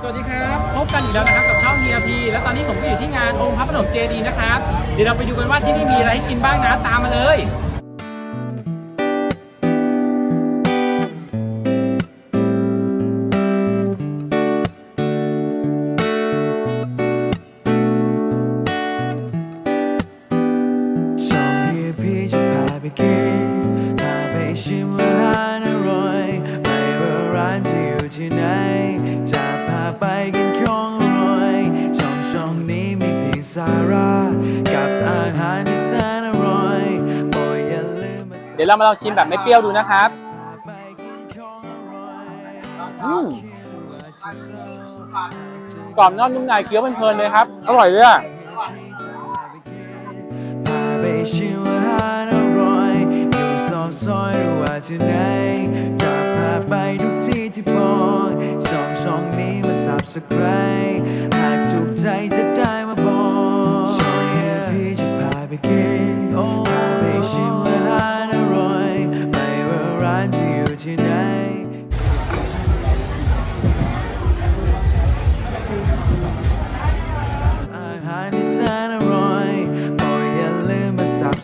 สวัสดีครับพบกันอีกแล้วนะครับกับช่อง ERP แล้วตอนนี้ผมก็อยู่ที่งานองค์พระปฐมเจดีย์นะครับ เดี๋ยวเราไปดูกันว่าที่นี่มีอะไรให้กินบ้างนะตามมาเลย ยวเรามาลองชิมแบบไม่เปรี้ยวดูนะครับพาไปกินของอร่อยอืมกรอบนอกนุ่มในเคี้ยวเพลินๆเลยครับ อร่อยเลยอะไปชิมอาหาอร่อยอยู่ซอกซอยหรือว่าที่ไหนจะพาไปทุกที่ที่บอกช่องช่องนี้มา subscribe หากถูก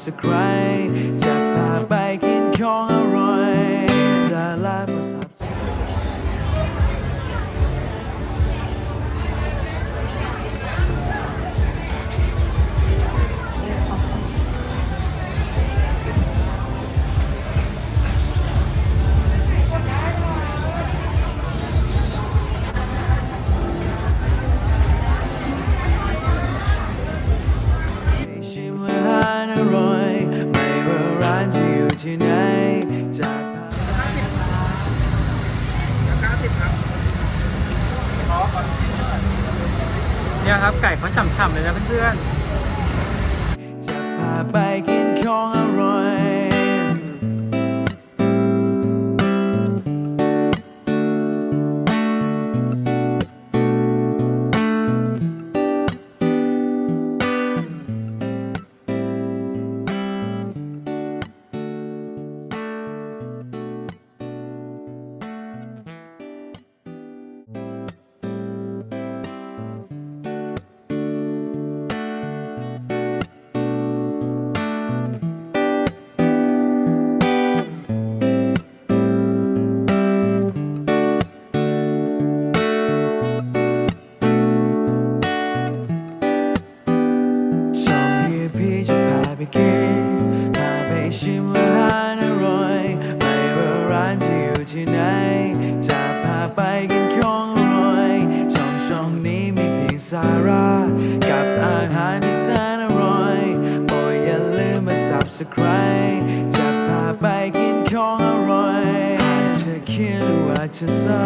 มมา subscribe จ นี่ยครับ ไก่เขาฉ่ำๆเลยนะเพื่อนจ ไปกินพาไปชิมอาหารอร่อย ไม่ว่าร้านจะอยู่ที่ไหน จะพาไปกินของอร่อย ช่องช่องนี้มีเพียงสาระ กับอาหารที่แสนอร่อยโปรดอย่าลืมมา subscribe จะพาไปกินของอร่อยหากเธอคิดว่าเธอเศร้า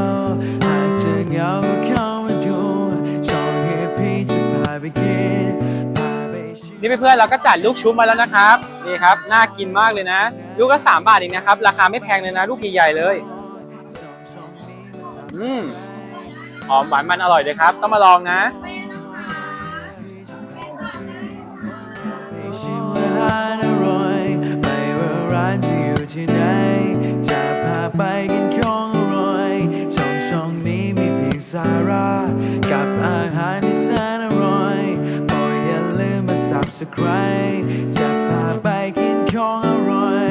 หากเธอเหงาก็เข้ามาดูช่องที่พี่จะพาไปกิน นี่เพื่อนๆเราก็จัดลูกชุบมาแล้วนะครับนี่ครับน่ากินมากเลยนะ ลูกก็3บาทเองนะครับ ราคาไม่แพงเลยนะ ลูกใหญ่ๆเลยอืมหอมหวานมันอร่อยเลยครับ ต้องมาลองนะ มมา subscribe จะพาไปกินของอร่อย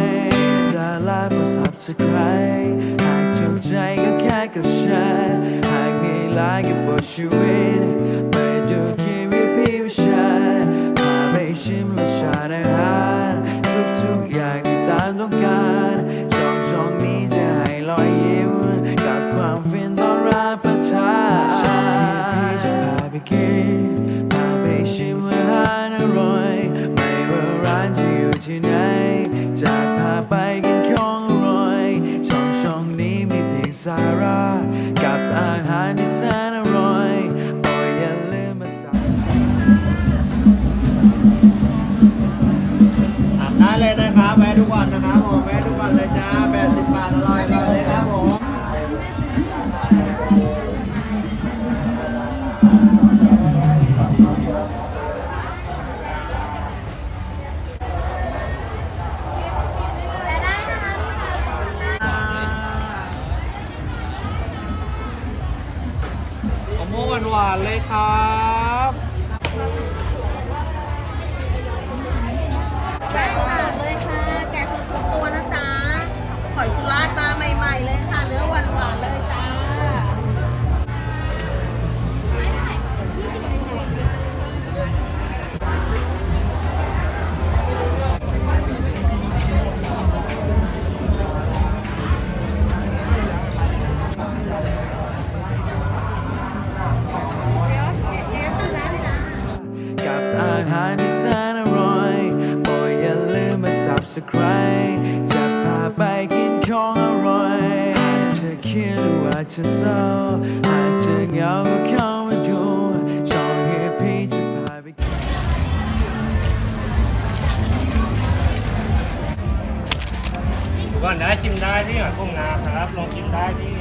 สาระมา subscribe หากถูกใจก็แค่กดแชร์หากมีไลค์ก็บบทชีวิตไปดูคิวิพีวิชาพาไปชิมรสชาติอาหารทุกๆอย่างที่ตามต้องการช่องช่องนี้จะให้รอยยิ้มกับความฟินตอนรับประทานช่องนี้พี่จะพาไปกิน มมะม่หวานๆเลยครับแกะสดๆเลยค่ะ แกะสดทุกตัวนะจ๊ะหอยสุราษฎร์มาใหม่ ๆ เลยค่ะ subscribe จะพาไปกินของอร่อยอาจะคิดว่าเธอเศร้าอาจจะเหงาก็เข้ามาดูชองเฮียพี่จะพาไปกินก่อนได้ชิมได้ที่หอยโขงนาครับลองชิมได้ที่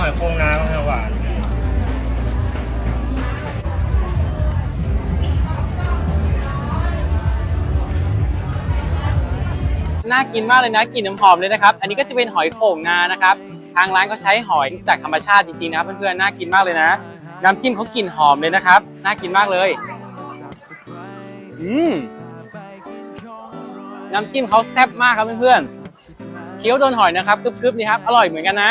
หอยโขงนาก็หวาน น่ากินมากเลยนะกลิ่นหอมเลยนะครับ อันนี้ก็จะเป็นหอยโข่งนานะครับ ทางร้านเขาใช้หอยจากธรรมชาติจริงๆนะเพื่อนๆน่ากินมากเลยนะ น้ำจิ้มเขากลิ่นหอมเลยนะครับ น่ากินมากเลย อืมน้ำจิ้มเขาแซ่บมากครับเพื่อนๆเคี้ยวโดนหอยนะครับกรึบๆนี่ครับอร่อยเหมือนกันนะ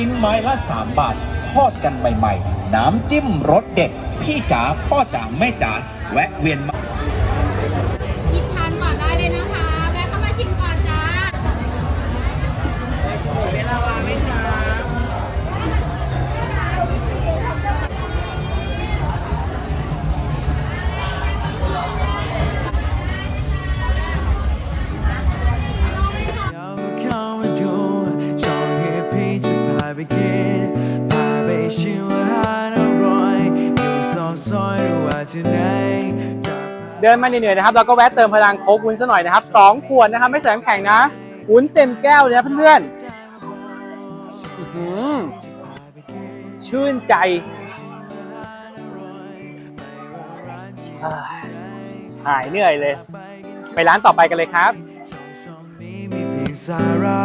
ชิ้นไม้ละ 3 บาท ทอดกันใหม่ๆ น้ำจิ้มรสเด็ด พี่จ๋าพ่อจ๋าแม่จ๋าแวะเวียนมา ที่ไหนจะพาเดินมาเหนื่อยๆนะครับเราก็แวะเติมพลังโค้กวุ้นซะหน่อยนะครับสองขวดนะครับไม่ใส่น้ำแข็งนะวุ้นเต็มแก้วเลยนะเพื่อนๆอื้อหือชื่นใจอ่าหายเหนื่อยเลย ไปร้านต่อไปกันเลยครับช่องนี้มีเพียงสาระ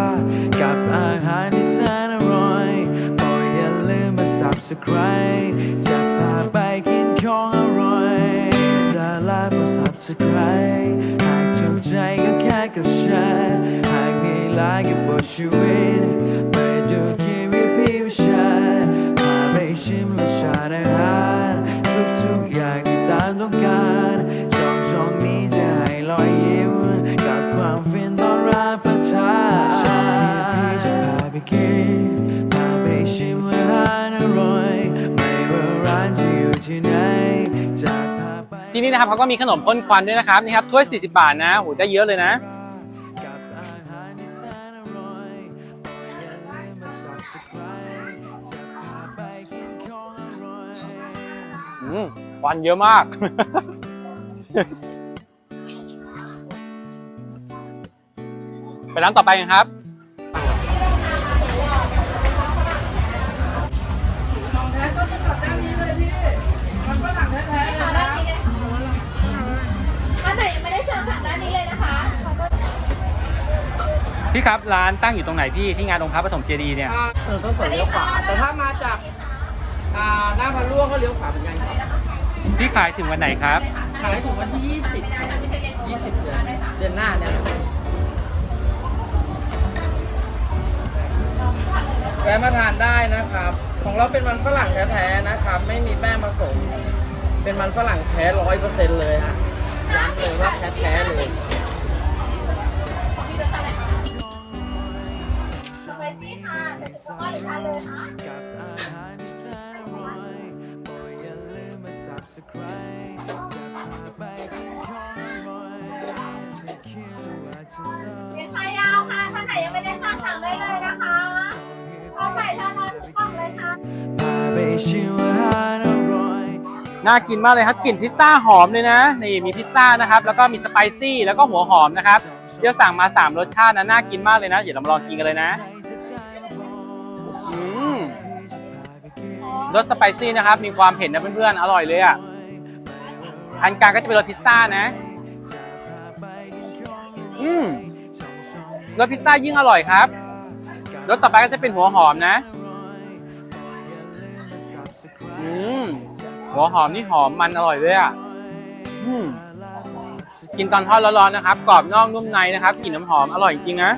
กับอาหารที่แสนอร่อยโปรดอย่าลืมมา subscribe จะพาไปกินของอร่อยสาระ มา subscribe หากถูกใจก็แค่กับฉันหากมีไลายกับบทชีวิตไปดูคลิวิพี่วิชาพาไปชิมรสชาติอาหาร ที่นี่นะครับเขาก็มีขนมพ่นควันด้วยนะครับนี่ครับถ้วย 40 บาทนะโหได้เยอะเลยนะควันเยอะมาก ไปร้านต่อไปกันครับ พี่ครับร้านตั้งอยู่ตรงไหนพี่ที่งานองค์พระปฐมเจดีย์เนี่ยถ้าเออต้องสวนเลี้ยวขวา แต่ถ้ามาจากอ่าหน้าพระล่วงก็เลี้ยวขวาเหมือนกันครับพี่ขายถึงวันไหนครับ ขายถึงวันที่ 20ครับ20เดือนเดือนหน้าเนี่ยแวะมาทานได้นะครับ ของเราเป็นมันฝรั่งแท้ๆนะครับ ไม่มีแป้งผสม เป็นมันฝรั่งแท้ร้อยเปอร์เซ็นต์เลยฮะย้ำเลยว่าแท้ๆเลย ไปสิค่ะเดี๋ยวจะต้องทานเลยนะ กับอาหารที่แสนอร่อยโปรดอย่าลืมมา subscribe จะพาไปกินของอร่อยเธอคิว่าจจะชอบเดี๋ยวใครยาวค่ะท่านไหนยังไม่ได้สั่งสั่งได้เลยนะคะพร้อมใส่ทานอนทุกกล่องเลยค่ะ พาไปชิมอาหารอร่อย น่ากินมากเลยครับกลิ่นพิซซ่าหอมเลยนะนี่มีพิซซ่านะครับแล้วก็มีสไปซี่แล้วก็หัวหอมนะครับเดี๋ยวสั่งมาสามรสชาตินะน่ากินมากเลยนะเดี๋ยวเรามาลองกินกันเลยนะ รสสไปซี่นะครับ มีความเผ็ดนะเพื่อนๆ อร่อยเลยอะ อันกลางก็จะเป็นรสพิซซ่านะ อืมรสพิซซ่ายิ่งอร่อยครับ รสต่อไปก็จะเป็นหัวหอมนะ อืม หัวหอมนี่หอมมันอร่อยเลยอะ อืม กินตอนทอดร้อนๆนะครับ กรอบนอกนุ่มในนะครับ กลิ่นน้ำหอมอร่อยจริงๆนะ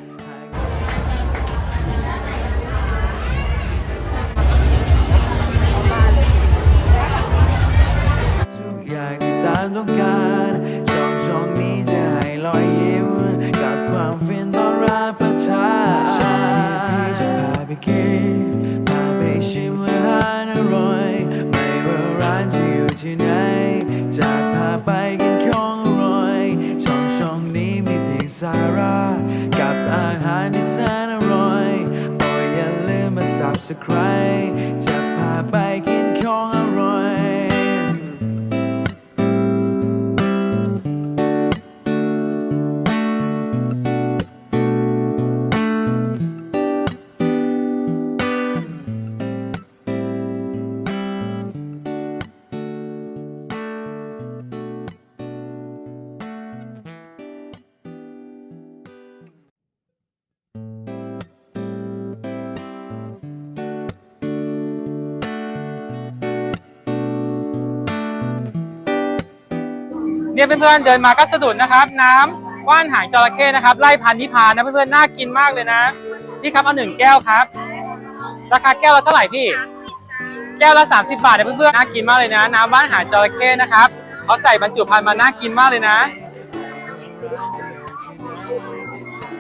ต้องการช่องช่องนี้จะให้รอยยิ้มกับความฟินต้อนรับประชาชนพี่จะพาไปกินพาไปชิมอาหารอร่อย ไม่ว่าร้านจะอยู่ที่ไหนจะพาไปกินของอร่อยช่องช่องนี้มีเพียงสาระกับอาหารที่แสนอร่อยโปรดอย่าลืมมา subscribe จะพาไปกินของอร่อย นี่ยเพื่อนๆเดินมาก็สะดุดนะครับ น้ำว่านหางจระเข้นะครับไล่พันนิพานนะเพื่อนๆน่ากินมากเลยนะพี่ครับเอาหนึ่งแก้วครับ ราคาแก้วละเท่าไหร่พี่ แก้วละ 30 บาทเนี่ยเพื่อนๆน่ากินมากเลยนะ น้ำว่านหางจระเข้นะครับเขาใส่บรรจุภัณฑ์มาน่ากินมากเลยนะ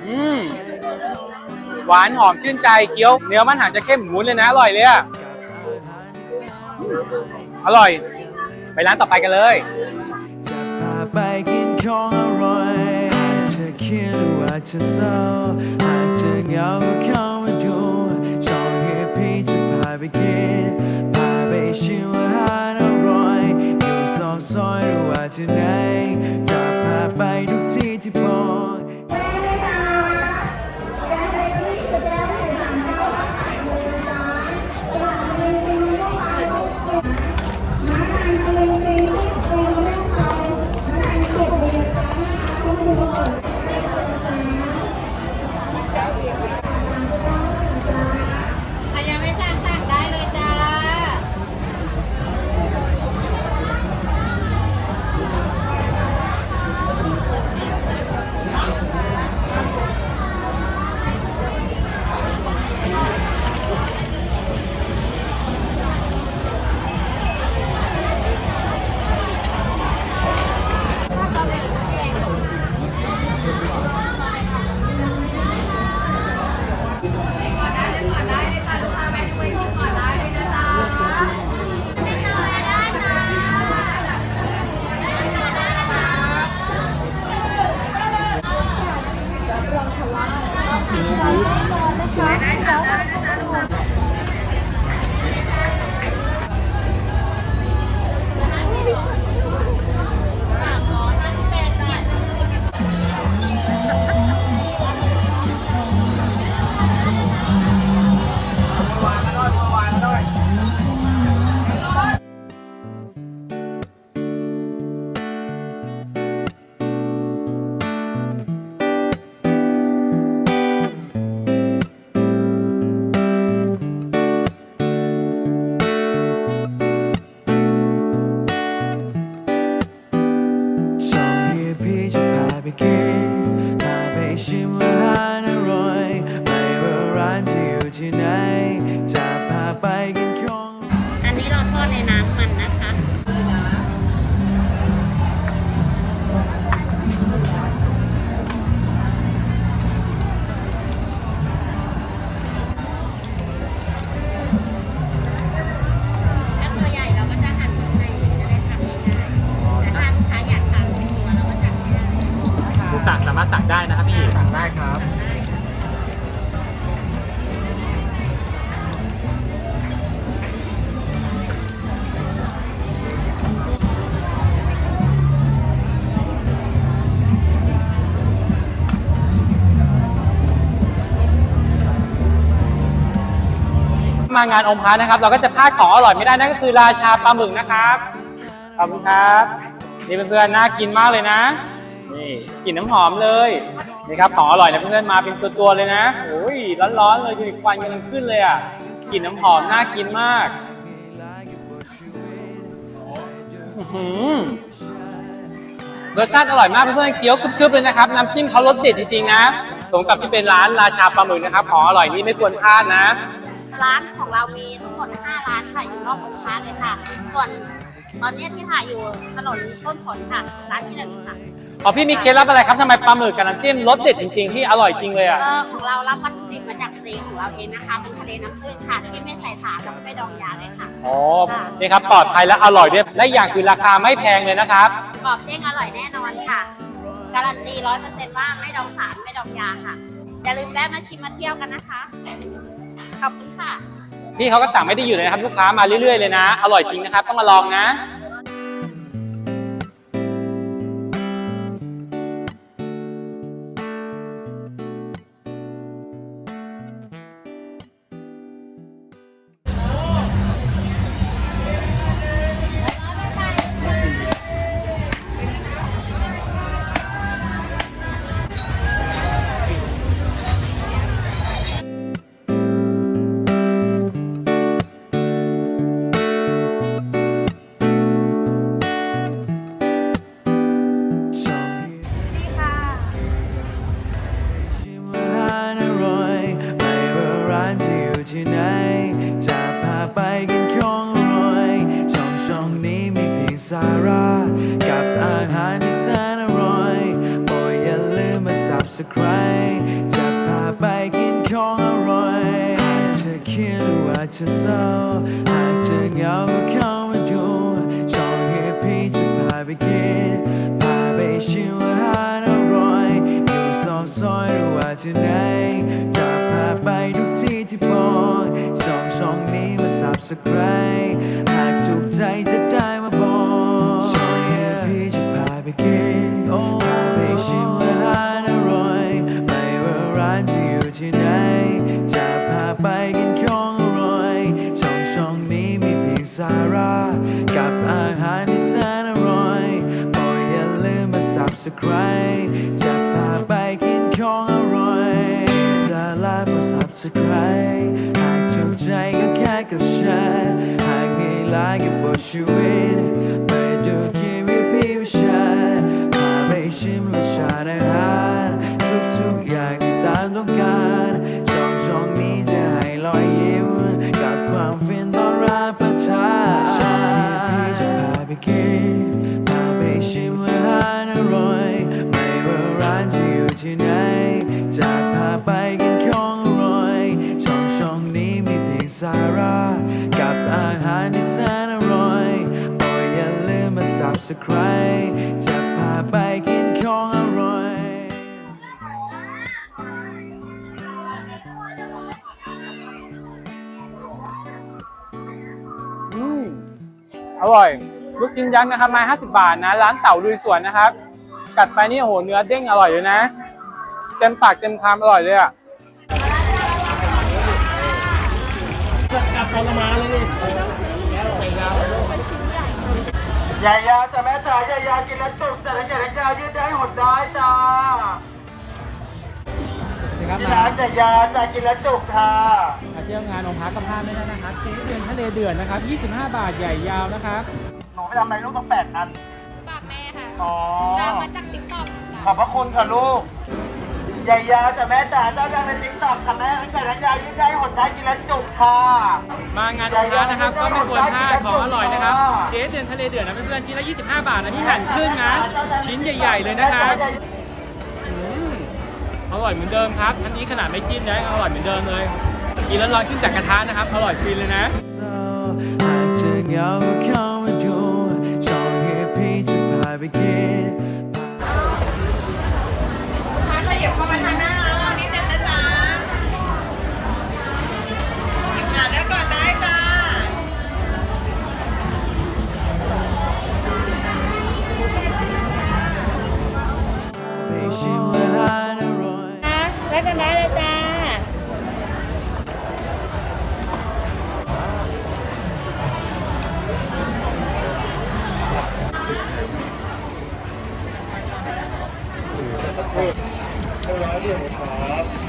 อืมหวานหอมชื่นใจเคี้ยวเนื้อมันหางจระเข้หมูเลยนะอร่อยเลยอะอร่อย ไปร้านต่อไปกันเลยจะพา ไปกินของอร่อยเธอคิดว่าเธอเศร้าอาจจะเหงาก็เข้ามาดูชองให้พี่จะพาไปกินพาไปชิมอาหารอร่อยอยู่ซอกซอยหรือว่าที่ไหนจะพาไปทุกที่ที่บอก ได้ครับมางานองค์พระนะครับ เราก็จะพลาดของอร่อยไม่ได้นั่นก็คือราชาปลาหมึกนะครับขอบคุณครับ นี่เพื่อนๆน่ากินมากเลยนะ นี่กลิ่นน้ำหอมเลย นี่ครับของอร่อยนะเพื่อนๆมาเป็นตัวๆเลยนะโอ้ยร้อนๆเลยดูดิควันกำลังขึ้นเลยอะกลิ่นน้ำหอมน่ากินมากอื้อหือรสชาติอร่อยมากเพื่อนๆเคี้ยวกรึบๆเลยนะครับน้ำจิ้มเขารสเด็ดจริงๆนะสมกับที่เป็นร้านราชาปลาหมึกนะครับของอร่อยนี่ไม่ควรพลาดนะ ร้านของเรามีทั้งหมด 5 ร้านค่ะอยู่นอกองค์พระเลยค่ะ ส่วนตอนนี้ที่ถ่ายอยู่ถนนต้นผลค่ะ ร้านที่หนึ่งค่ะ อ๋อพี่มีเคล็ดลับอะไรครับทำไมปลาหมึกกับน้ำจิ้มรสเด็ดจริงๆที่อร่อยจริงเลยอะ เออของเรารับวัตถุดิบมาจากทะเลของเราเองนะคะเป็นทะเลน้ำตื้นค่ะที่ไม่ใส่สารแล้วก็ไม่ดองยาเลยค่ะอ๋อ นี่ครับปลอดภัยและอร่อยด้วย และอีกอย่างคือราคาไม่แพงเลยนะครับ กรอบเด้งอร่อยแน่นอนค่ะ การันตีร้อยเปอร์เซ็นต์ว่าไม่ดองสารไม่ดองยาค่ะอย่าลืมแวะมาชิมมาเที่ยวกันนะคะ ขอบคุณค่ะ พี่เขาก็สั่งไม่ได้อยู่เลยนะครับ ลูกค้ามาเรื่อยๆเลยนะ อร่อยจริงนะครับ ต้องมาลองนะ ว่าเศร้าหากเธอเหงาก็เข้ามาดูชองที่พี่จะพาไปกินพาไปชิมอาหารอร่อยอยู่ซอกซอยหรือว่าที่ไหนจะพาไปทุกที่ที่บอกช่องช่องนี้มาซับสไคร์หากถูกใจจะ สักใครจะพาไปกินของอร่อยสาระมาสับสักใครหากถูกใจก็แค่กดแชร์หากมีไลายก็บทชีวิต subscribe จะพาไปกินของอร่อย อืมอร่อย ลูกชิ้นยักษ์นะครับไม้ห้าสิบาทนะ ร้านเต่าลุยสวนนะครับ กัดไปนี่โอ้โหเนื้อเด้งอร่อยเลยนะ เต็มปากเต็มคำอร่อยเลยอะ ใหญ่ยาวจ้ะแม่จ๋าใหญ่ยาวกินแล้วจุกแต่ละใหญ่ละยาวยืดได้หดได้จ้าที่ร้านใหญ่ยาวจ้ะกินแล้วจุกค่ะมาเที่ยวงานองค์พระกระพาไม่ได้นะครับที่เดือนทะเลเดือดนะครับ 25 บาทใหญ่ยาวนะครับหนูไปทำอะไรลูกต้องแปดอันฝากแม่ค่ะอ๋อตามมาจากติ๊กต็อกขอบพระคุณค่ะลูก ใหญ่ยาแต่แม่จ๋าเจ้าดังในติ๊กต็อกค่ะแม่ตั้งแต่นั้นยาวยืดได้หดได้กินแล้วจุกค่ะมางานองค์ร้านนะครับ ก็ไม่ควรพลาดของอร่อยนะครับ เจ๊เดือนทะเลเดือดนะเพื่อนๆชิ้นละ 25 บาทนะนี่หั่นครึ่งนะ ชิ้นใหญ่ ๆ เลยนะครับอืมอร่อยเหมือนเดิมครับอันนี้ขนาดไม่จิ้มนะอร่อยเหมือนเดิมเลยกินแล้วร้อนขึ้นจากกระทะนะครับอร่อยฟินเลยนะหากเธอเหงาเข้ามาดูชอบให้พี่จะพาไปกิน ไม่เป็นไรเลยจ้าค่ะ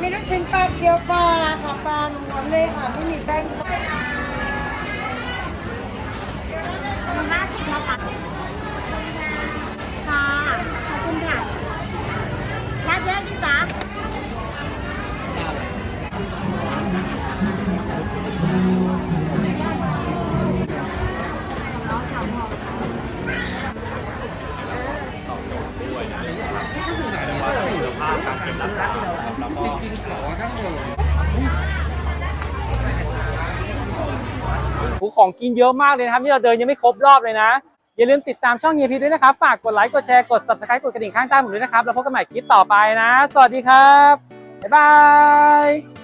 ไม่รู้ชิ้นปลาเกี๊ยวปลาค่ะปลาล้วนเลยค่ะ ของกินเยอะมากเลยนะครับนี่เราเดินยังไม่ครบรอบเลยนะ อย่าลืมติดตามช่องเฮียพีด้วยนะครับ ฝากกดไลค์กดแชร์กด subscribe กดกระดิ่งข้างใต้ผมด้วยนะครับ แล้วพบกันใหม่คลิปต่อไปนะ สวัสดีครับบ๊ายบาย